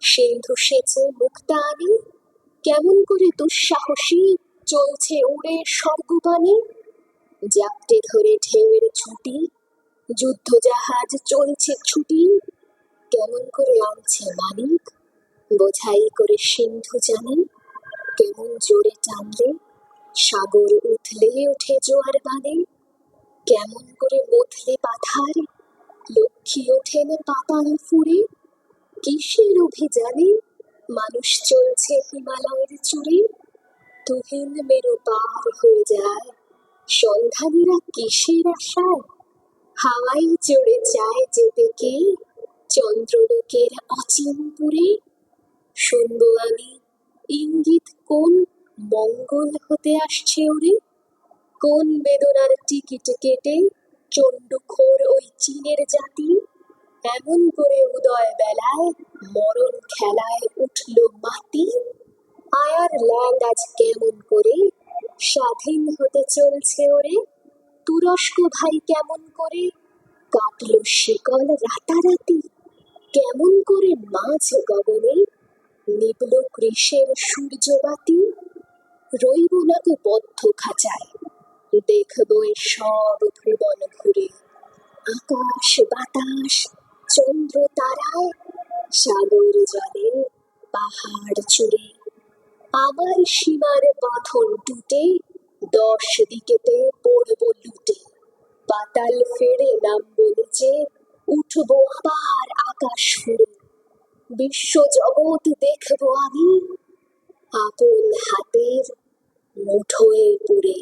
সিন্ধু সেচে মুক্তা আনে। কেমন করে দুঃসাহসী চলছে উড়ে স্বর্গপানে জাপটে ধরে ঢেউয়ের ছুটি, যুদ্ধ জাহাজ চলছে ছুটি। কেমন করে আনছে মানিক বোঝাই করে সিন্ধু জানি। কেমন জোরে টানলে সাগর উথলে ওঠে জোয়ার বানে কেমন করে মথলে পাথার, লক্ষ্মী ওঠেন পাতাল ফুরে কিসের অভিযানে? মানুষ চলছে হিমালয়ের চূড়ে। তুহিন মেরু পার হয়ে যায়। সন্ধানীরা কিসের আশায় হাওয়াই চড়ে যায় যেতে কে? চন্দ্রলোকের অচিনপুরে। শুনব আমি, ইঙ্গিত কোন মঙ্গল হতে আসছে ওরে? কোন বেদনার টিকিট কেটে চণ্ডুখোর ওই চীনের জাতি? এমন করে উদয় বেলায় মরণ খেলায় উঠল মাটি। আয়ার ল্যান্ড আজ কেমন করে? স্বাধীন হতে চলছে ওরে। তুরস্ক ভাই কেমন করে? কাটলো শিকল রাতারাতি। কেমন করে মাঝ গগনে? নিবল গ্রীষের সূর্যবাতি। রইব না তো বদ্ধ খাঁচায়। দেখব সব ভুবন ঘুরে। আকাশ বাতাস, চন্দ্র তারায় সাগর জলে পাহাড় চূড়ে আমার সীমার বাঁধন টুটে দশ দিকেতে পড়ব লুটে। পাতাল ফেরে নামবো নিচে, উঠবো আবার আকাশ ফুড়ে বিশ্ব জগৎ দেখব আমি, আপন হাতের মুঠোয় পুরে